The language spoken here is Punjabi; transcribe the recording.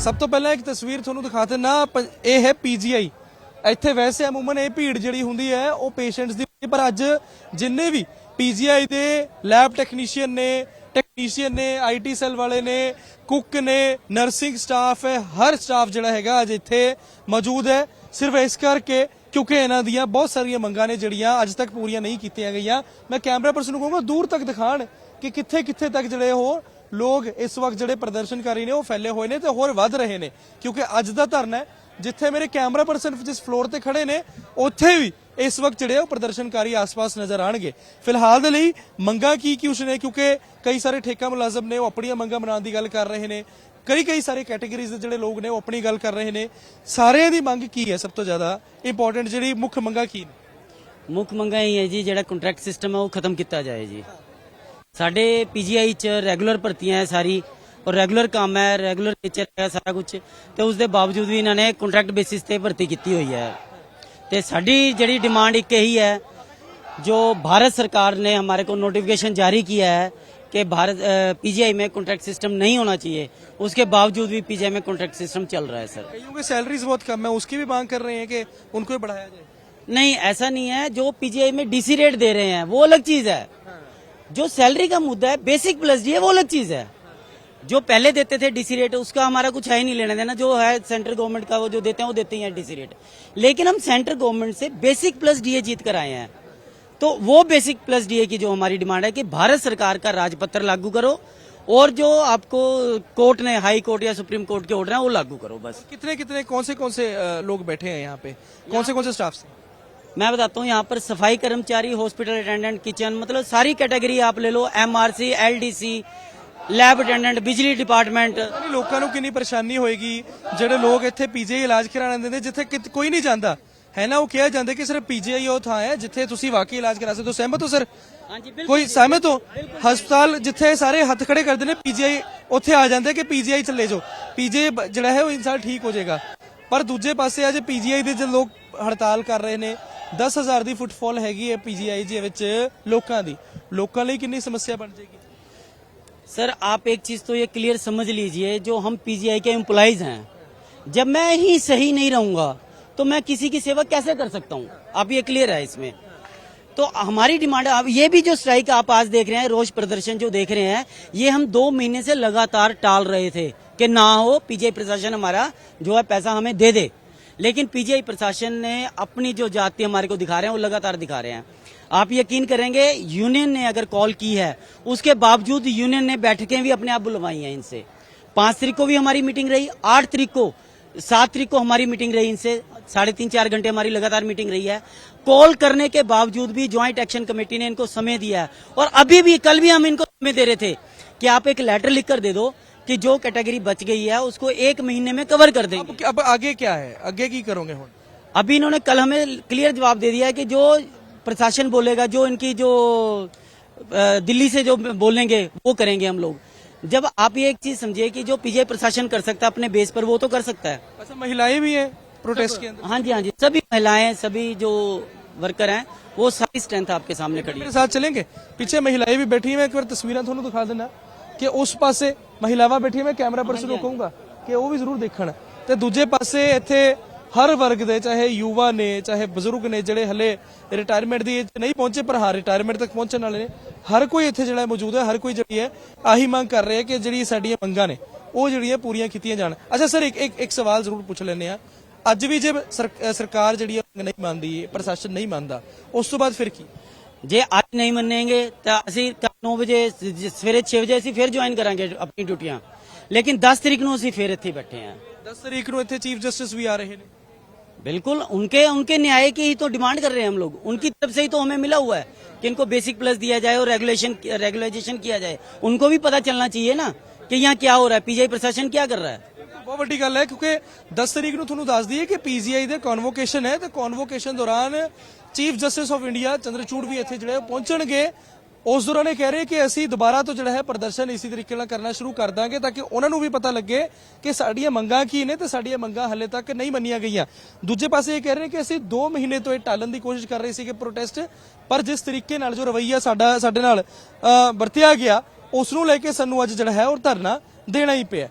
ਸਭ ਤੋਂ ਪਹਿਲਾਂ ਇੱਕ ਤਸਵੀਰ ਤੁਹਾਨੂੰ ਦਿਖਾ ਦਿੰਨਾ ਇਹ ਹੈ ਪੀਜੀਆਈ ਇੱਥੇ ਵੈਸੇ ਅਮੂਮਨ ਇਹ ਭੀੜ ਜਿਹੜੀ ਹੁੰਦੀ ਹੈ, ਉਹ ਪੇਸ਼ੈਂਟਸ ਦੀ ਪਰ ਅੱਜ ਜਿੰਨੇ ਵੀ ਪੀਜੀਆਈ ਦੇ ਲੈਬ ਟੈਕਨੀਸ਼ੀਅਨ ਨੇ ਟੈਕਨੀਸ਼ੀਅਨ ਨੇ ਆਈਟੀ ਸੈੱਲ ਵਾਲੇ ਨੇ, ਕੁੱਕ ਨੇ, ਨਰਸਿੰਗ ਸਟਾਫ ਹੈ, ਹਰ ਸਟਾਫ ਜਿਹੜਾ ਹੈਗਾ ਅੱਜ ਇੱਥੇ ਮੌਜੂਦ ਹੈ। ਸਿਰਫ ਇਸ ਕਰਕੇ ਕਿਉਂਕਿ ਇਹਨਾਂ ਦੀਆਂ ਬਹੁਤ ਸਾਰੀਆਂ ਮੰਗਾਂ ਨੇ ਜਿਹੜੀਆਂ ਅੱਜ ਤੱਕ ਪੂਰੀਆਂ ਨਹੀਂ ਕੀਤੀਆਂ ਗਈਆਂ। ਮੈਂ ਕੈਮਰਾ ਪਰਸਨ ਨੂੰ ਕਹੂੰਗਾ, ਦੂਰ ਤੱਕ ਦਿਖਾਣ ਕਿ ਕਿੱਥੇ ਕਿੱਥੇ ਤੱਕ ਜਿਹੜੇ ਉਹ ਲੋਕ ਇਸ ਵਕਤ ਜਿਹੜੇ ਪ੍ਰਦਰਸ਼ਨਕਾਰੀ ਨੇ ਉਹ ਫੈਲੇ ਹੋਏ ਨੇ ਤੇ ਹੋਰ ਵੱਧ ਰਹੇ ਨੇ। ਕਿਉਂਕਿ ਅੱਜ ਦਾ ਧਰਨਾ ਹੈ, ਜਿੱਥੇ ਮੇਰੇ ਕੈਮਰਾ ਪਰਸਨ ਜਿਸ ਫਲੋਰ ਤੇ ਖੜੇ ਨੇ, ਉੱਥੇ ਵੀ ਇਸ ਵਕਤ ਜਿਹੜੇ ਉਹ ਪ੍ਰਦਰਸ਼ਨਕਾਰੀ ਆਸ-ਪਾਸ ਨਜ਼ਰ ਆਣਗੇ। ਫਿਲਹਾਲ ਦੇ ਲਈ ਮੰਗਾਂ ਕੀ ਕੀ ਉਸ ਕਿਉਂਕਿ ਕਈ ਸਾਰੇ ਠੇਕਾ ਮੁਲਾਜ਼ਮ ਨੇ ਉਹ ਆਪਣੀਆਂ ਮੰਗਾਂ ਬਣਾਉਣ ਦੀ ਗੱਲ ਕਰ ਰਹੇ ਨੇ। ਕਈ ਕਈ ਸਾਰੇ ਕੈਟਾਗਰੀਜ਼ ਦੇ ਜਿਹੜੇ ਲੋਕ ਨੇ ਉਹ ਆਪਣੀ ਗੱਲ ਕਰ ਰਹੇ ਨੇ। ਸਾਰਿਆਂ ਦੀ ਮੰਗ ਕੀ ਹੈ ਸਭ ਤੋਂ ਜ਼ਿਆਦਾ? ਇੰਪੋਰਟੈਂਟ ਜਿਹੜੀ ਮੁੱਖ ਮੰਗਾਂ ਕੀ ਨੇ? ਮੁੱਖ ਮੰਗਾਂ ਇਹ ਹੈ ਜੀ, ਜਿਹੜਾ ਕੰਟਰੈਕਟ ਸਿਸਟਮ ਹੈ ਉਹ ਖਤਮ ਕੀਤਾ ਜਾਏ ਜੀ। ਸਾਡੇ ਪੀਜੀਆਈ ਚ ਰੈਗੂਲਰ ਭਰਤੀਆਂ ਹੈ ਸਾਰੀ ਔਰ ਰੈਗੂਲਰ ਕੰਮ ਹੈ ਰੈਗੂਲਰ ਟੀਚਰ ਹੈ ਸਾਰਾ ਕੁਝ ਤੇ ਉਸ ਦੇ ਬਾਵਜੂਦ ਵੀ ਇਹਨਾਂ ਨੇ ਕੰਟਰੈਕਟ ਬੇਸਿਸ ਤੇ ਭਰਤੀ ਕੀਤੀ ਹੋਈ ਹੈ ਤੇ ਸਾਡੀ ਜਿਹੜੀ ਡਿਮਾਂਡ ਇੱਕ ਇਹੀ ਹੈ जो भारत सरकार ने हमारे को नोटिफिकेशन जारी किया है कि भारत पीजीआई में कॉन्ट्रैक्ट सिस्टम नहीं होना चाहिए उसके बावजूद भी पीजीआई में कॉन्ट्रैक्ट सिस्टम चल रहा है सर कईयों की सैलरीज बहुत कम है उसकी भी मांग कर रहे हैं कि उनको भी बढ़ाया जाए नहीं ऐसा नहीं है जो पीजीआई में डीसी रेट दे रहे हैं वो अलग चीज है जो सैलरी का मुद्दा है बेसिक प्लस डी है वो अलग चीज़ है। जो पहले देते थे डीसी रेट उसका हमारा कुछ है ही नहीं लेना देना। जो है सेंट्रल गवर्नमेंट का वो जो देते हैं वो देते हैं डीसी रेट लेकिन हम सेंट्रल गवर्नमेंट से बेसिक प्लस डीए जीत कर आए हैं। तो वो बेसिक प्लस डीए की जो हमारी डिमांड है कि भारत सरकार का राजपत्र लागू करो और जो आपको कोर्ट ने हाई कोर्ट या सुप्रीम कोर्ट के ऑर्डर है वो लागू करो बस। कितने कितने कौन से कौन से लोग बैठे हैं यहाँ पे? कौन से कौन से स्टाफ से? मैं बताता हूँ यहाँ पर सफाई कर्मचारी हॉस्पिटल अटेंडेंट किचन मतलब सारी कैटेगरी आप ले लो एमआरसी एलडीसी लैब अटेंडेंट बिजली डिपार्टमेंट ਪਤਾ ਨਹੀਂ ਲੋਕਾਂ ਨੂੰ ਕਿੰਨੀ ਪਰੇਸ਼ਾਨੀ ਹੋਏਗੀ ਜਿਹੜੇ ਲੋਕ ਇੱਥੇ ਪੀਜੀਆਈ ਇਲਾਜ ਕਰਾਉਣ ਆਉਂਦੇ ਨੇ ਜਿੱਥੇ ਕਿਤ- ਕੋਈ ਨਹੀਂ ਜਾਂਦਾ ਹੈ ਨਾ ਉਹ ਕਿਹਾ ਜਾਂਦਾ ਕਿ ਸਿਰਫ ਪੀਜੀਆਈ ਉਹ ਥਾਂ ਹੈ ਜਿੱਥੇ ਤੁਸੀਂ ਵਾਕਈ ਇਲਾਜ ਕਰਾ ਸਕਦੇ ਹੋ ਸਹਿਮਤ ਹੋ ਸਰ हाँ जी बिल्कुल ਕੋਈ ਸਹਿਮਤ ਹੋ ਹਸਪਤਾਲ ਜਿੱਥੇ ਸਾਰੇ ਹੱਥ ਖੜੇ ਕਰਦੇ ਨੇ ਪੀਜੀਆਈ ਉੱਥੇ ਆ ਜਾਂਦੇ ਕਿ ਪੀਜੀਆਈ ਚੱਲੇ ਜਾਓ ਪੀਜੀਆਈ ਜਿਹੜਾ ਹੈ ਉਹ ਇਨਸਾਨ ਠੀਕ ਹੋ ਜਾਏਗਾ ਪਰ ਦੂਜੇ ਪਾਸੇ ਅੱਜ ਪੀਜੀਆਈ ਦੇ ਜੇ ਲੋਕ ਹੜਤਾਲ ਕਰ ਰਹੇ ਨੇ 10000 ਦੀ ਫੁੱਟਫਾਲ ਹੈਗੀ ਹੈ ਪੀਜੀਆਈ ਦੇ ਵਿੱਚ ਲੋਕਾਂ ਦੀ ਲੋਕਾਂ ਲਈ ਕਿੰਨੀ ਸਮੱਸਿਆ ਬਣ ਜਾਏਗੀ सर आप एक चीज तो ये क्लियर समझ लीजिए जो हम पीजीआई के एम्प्लॉइज हैं जब मैं ही सही नहीं रहूंगा तो मैं किसी की सेवा कैसे कर सकता हूँ आप ये क्लियर है इसमें तो हमारी डिमांड अब ये भी जो स्ट्राइक आप आज देख रहे हैं रोज प्रदर्शन जो देख रहे हैं ये हम दो महीने से लगातार टाल रहे थे कि ना हो पीजीआई प्रशासन हमारा जो है पैसा हमें दे दे लेकिन पीजीआई प्रशासन ने अपनी जो जाति हमारे को दिखा रहे हैं, वो लगातार दिखा रहे हैं। आप यकीन करेंगे, यूनियन ने अगर कॉल की है, उसके बावजूद यूनियन ने बैठकें भी अपने आप बुलवाई हैं इनसे। पाँच तारीख को भी हमारी मीटिंग रही, आठ तारीख को, सात तारीख को हमारी मीटिंग रही इनसे, साढ़े तीन चार घंटे हमारी लगातार मीटिंग रही है। कॉल करने के बावजूद भी ज्वाइंट एक्शन कमेटी ने इनको समय दिया है। और अभी भी, कल भी हम इनको समय दे रहे थे कि आप एक लेटर लिख कर दे दो कि जो कैटेगरी बच गई है उसको एक महीने में कवर कर देंगे। अब, अब आगे क्या है? आगे की करोगे अभी इन्होंने कल हमें क्लियर जवाब दे दिया है कि जो प्रशासन बोलेगा जो इनकी जो दिल्ली से जो बोलेंगे वो करेंगे हम लोग। जब आप ये एक चीज़ समझिए कि जो पीजे प्रशासन कर सकता है अपने बेस पर वो तो कर सकता है। अच्छा महिलाएँ भी हैं प्रोटेस्ट के अंदर? हाँ जी हाँ जी। सभी महिलाएँ सभी जो वर्कर हैं वो सारी स्ट्रेंथ आपके सामने खड़ी साथ चलेंगे? पीछे महिलाएँ भी बैठी है एक बार तस्वीरें थोड़ा दिखा देना कि उस पासे ਮਹਿਲਾਵਾਂ ਬੈਠੀਆਂ ਮੈਂ ਕੈਮਰਾ ਪਰਸਨ ਨੂੰ ਕਹੂੰਗਾ ਕਿ ਉਹ ਵੀ ਜ਼ਰੂਰ ਦੇਖਣ। ਤੇ ਦੂਜੇ ਪਾਸੇ ਇੱਥੇ ਹਰ ਵਰਗ ਦੇ ਚਾਹੇ ਯੁਵਾ ਨੇ ਚਾਹੇ ਬਜ਼ੁਰਗ ਨੇ ਜਿਹੜੇ ਹਲੇ ਰਿਟਾਇਰਮੈਂਟ ਦੀ ਏਜ ਨਹੀਂ ਪਹੁੰਚੇ ਪਰ ਹਾਂ ਰਿਟਾਇਰਮੈਂਟ ਤੱਕ ਪਹੁੰਚਣ ਵਾਲੇ ਨੇ ਹਰ ਕੋਈ ਇੱਥੇ ਜਿਹੜਾ ਮੌਜੂਦ ਹੈ ਹਰ ਕੋਈ ਜਿਹੜੀ ਹੈ ਆਹੀ ਮੰਗ ਕਰ ਰਿਹਾ ਕਿ ਜਿਹੜੀ ਸਾਡੀਆਂ ਮੰਗਾਂ ਨੇ ਉਹ ਜਿਹੜੀਆਂ ਪੂਰੀਆਂ ਕੀਤੀਆਂ ਜਾਣ। ਅੱਛਾ ਸਰ ਇੱਕ ਇੱਕ ਇੱਕ ਸਵਾਲ ਜ਼ਰੂਰ ਪੁੱਛ ਲੈਂਦੇ ਆ ਅੱਜ ਵੀ ਜੇ ਸਰਕਾਰ ਜਿਹੜੀ ਨਹੀਂ ਮੰਨਦੀ ਪ੍ਰਸ਼ਾਸਨ ਨਹੀਂ ਮੰਨਦਾ ਉਸ ਤੋਂ ਬਾਅਦ ਫਿਰ ਕੀ? ਜੇ ਅੱਜ ਨਹੀਂ ਮੰਨੇਗੇ ਤਾਂ ਅਸੀਂ ਕੱਲ 9 ਵਜੇ ਸ- ਸਵੇਰੇ 6 ਵਜੇ ਅਸੀਂ ਫਿਰ ਜੁਆਇਨ ਕਰਾਂਗੇ ਆਪਣੀ ਡਿਊਟੀਆਂ ਲੇਕਿਨ 10 ਤਰੀਕ ਨੂੰ ਅਸੀਂ ਫਿਰ ਇੱਥੇ ਹੀ ਬੈਠੇ ਹਾਂ 10 ਤਰੀਕ ਨੂੰ ਇੱਥੇ ਚੀਫ ਜਸਟਿਸ ਵੀ ਆ ਰਹੇ ਨੇ बिल्कुल उनके उनके न्याय की ही तो डिमांड कर रहे हैं हम लोग उनकी तरफ से ही तो हमें मिला हुआ है कि इनको बेसिक प्लस दिया जाए और रेगुलेशन रेगुलेशन किया जाए उनको भी पता चलना चाहिए ना कि यहाँ क्या हो रहा है पीजीआई प्रशासन क्या कर रहा है ਬਹੁਤ ਵੱਡੀ ਗੱਲ ਹੈ, ਕਿਉਂਕਿ 10 ਤਰੀਕ ਨੂੰ ਤੁਹਾਨੂੰ ਦੱਸ ਦਈਏ ਕਿ ਪੀਜੀਆਈ ਦੇ ਕਨਵੋਕੇਸ਼ਨ ਹੈ ਤੇ ਕਨਵੋਕੇਸ਼ਨ ਦੌਰਾਨ chief justice of India Chandrachud ਵੀ ਇੱਥੇ ਜਿਹੜੇ ਉਹ ਪਹੁੰਚਣਗੇ। ਉਸ ਦੌਰਾਨ ਇਹ ਕਹਿ ਰਹੇ ਕਿ ਅਸੀਂ ਦੁਬਾਰਾ ਤੋਂ ਜਿਹੜਾ ਹੈ ਪ੍ਰਦਰਸ਼ਨ ਇਸੇ ਤਰੀਕੇ ਨਾਲ ਕਰਨਾ ਸ਼ੁਰੂ ਕਰ ਦਾਂਗੇ ਤਾਂ ਕਿ ਉਹਨਾਂ ਨੂੰ ਵੀ ਪਤਾ ਲੱਗੇ ਕਿ ਸਾਡੀਆਂ ਮੰਗਾਂ ਕੀ ਨੇ ਤੇ ਸਾਡੀਆਂ ਮੰਗਾਂ ਹਲੇ ਤੱਕ ਨਹੀਂ ਮੰਨੀਆਂ ਗਈਆਂ। ਦੂਜੇ ਪਾਸੇ ਇਹ ਕਹਿ ਰਹੇ ਕਿ ਅਸੀਂ 2 ਮਹੀਨੇ ਤੋਂ ਇਹ ਟਾਲਣ ਦੀ ਕੋਸ਼ਿਸ਼ ਕਰ ਰਹੇ ਸੀਗੇ ਪ੍ਰੋਟੈਸਟ ਪਰ ਜਿਸ ਤਰੀਕੇ ਨਾਲ ਜੋ ਰਵੱਈਆ ਸਾਡਾ, ਸਾਡੇ ਨਾਲ ਵਰਤਿਆ ਗਿਆ, ਉਸ ਨੂੰ ਲੈ ਕੇ ਸਾਨੂੰ ਅੱਜ ਜਿਹੜਾ ਹੈ ਉਹ ਧਰਨਾ ਦੇਣਾ ਹੀ ਪਿਆ।